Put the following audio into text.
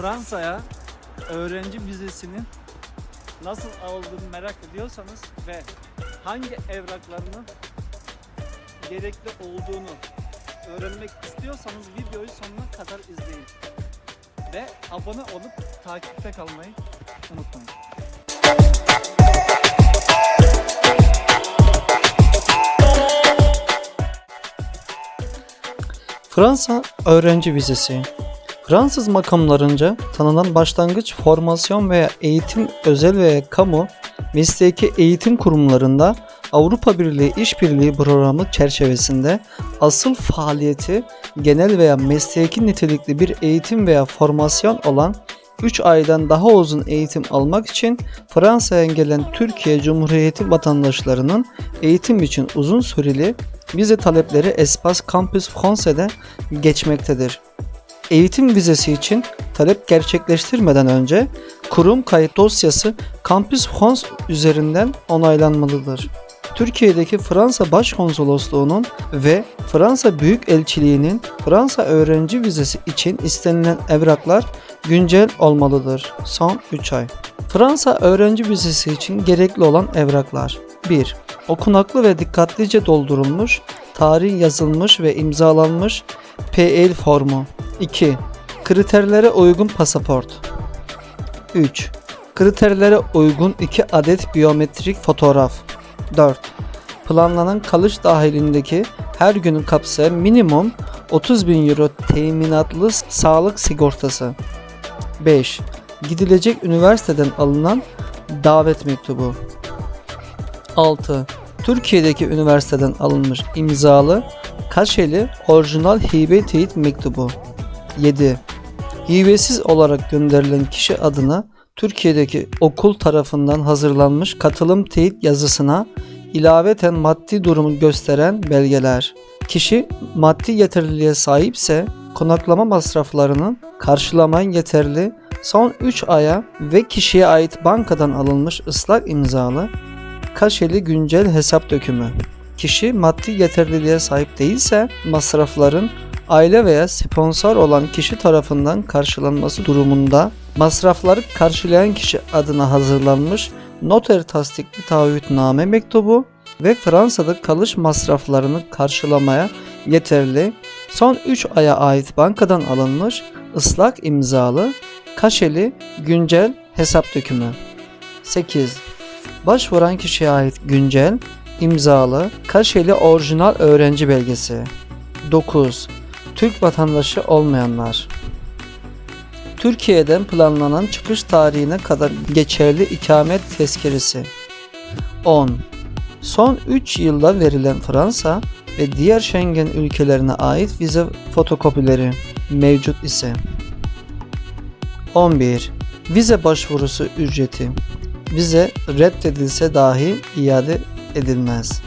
Fransa'ya öğrenci vizesinin nasıl aldığını merak ediyorsanız ve hangi evraklarının gerekli olduğunu öğrenmek istiyorsanız videoyu sonuna kadar izleyin. Ve abone olup takipte kalmayı unutmayın. Fransa öğrenci vizesi Fransız makamlarınca tanınan başlangıç formasyon veya eğitim özel veya kamu mesleki eğitim kurumlarında Avrupa Birliği İşbirliği Programı çerçevesinde asıl faaliyeti genel veya mesleki nitelikli bir eğitim veya formasyon olan 3 aydan daha uzun eğitim almak için Fransa'ya gelen Türkiye Cumhuriyeti vatandaşlarının eğitim için uzun süreli vize talepleri Espace Campus France'de geçmektedir. Eğitim vizesi için talep gerçekleştirmeden önce kurum kayıt dosyası Campus France üzerinden onaylanmalıdır. Türkiye'deki Fransa Başkonsolosluğu'nun ve Fransa Büyükelçiliği'nin Fransa öğrenci vizesi için istenilen evraklar güncel olmalıdır. Son 3 ay. Fransa öğrenci vizesi için gerekli olan evraklar 1. Okunaklı ve dikkatlice doldurulmuş, tarih yazılmış ve imzalanmış PL formu 2. Kriterlere uygun pasaport 3. Kriterlere uygun 2 adet biyometrik fotoğraf 4. Planlanan kalış dahilindeki her günü kapsayan minimum 30 bin euro teminatlı sağlık sigortası 5. Gidilecek üniversiteden alınan davet mektubu 6. Türkiye'deki üniversiteden alınmış imzalı, kaşeli, orijinal hibe teyit mektubu 7. Hibesiz olarak gönderilen kişi adına Türkiye'deki okul tarafından hazırlanmış katılım teyit yazısına ilaveten maddi durumu gösteren belgeler. Kişi maddi yeterliliğe sahipse konaklama masraflarının karşılamaya yeterli son 3 aya ve kişiye ait bankadan alınmış ıslak imzalı kaşeli güncel hesap dökümü. Kişi maddi yeterliliğe sahip değilse masrafların aile veya sponsor olan kişi tarafından karşılanması durumunda masrafları karşılayan kişi adına hazırlanmış noter tasdikli taahhütname mektubu ve Fransa'da kalış masraflarını karşılamaya yeterli son 3 aya ait bankadan alınmış ıslak imzalı kaşeli güncel hesap dökümü. 8. Başvuran kişiye ait güncel, imzalı, kaşeli orijinal öğrenci belgesi. 9. Türk vatandaşı olmayanlar. Türkiye'den planlanan çıkış tarihine kadar geçerli ikamet tezkeresi. 10. Son 3 yılda verilen Fransa ve diğer Schengen ülkelerine ait vize fotokopileri mevcut ise. 11. Vize başvurusu ücreti. Vize reddedilse dahi iade edilmez.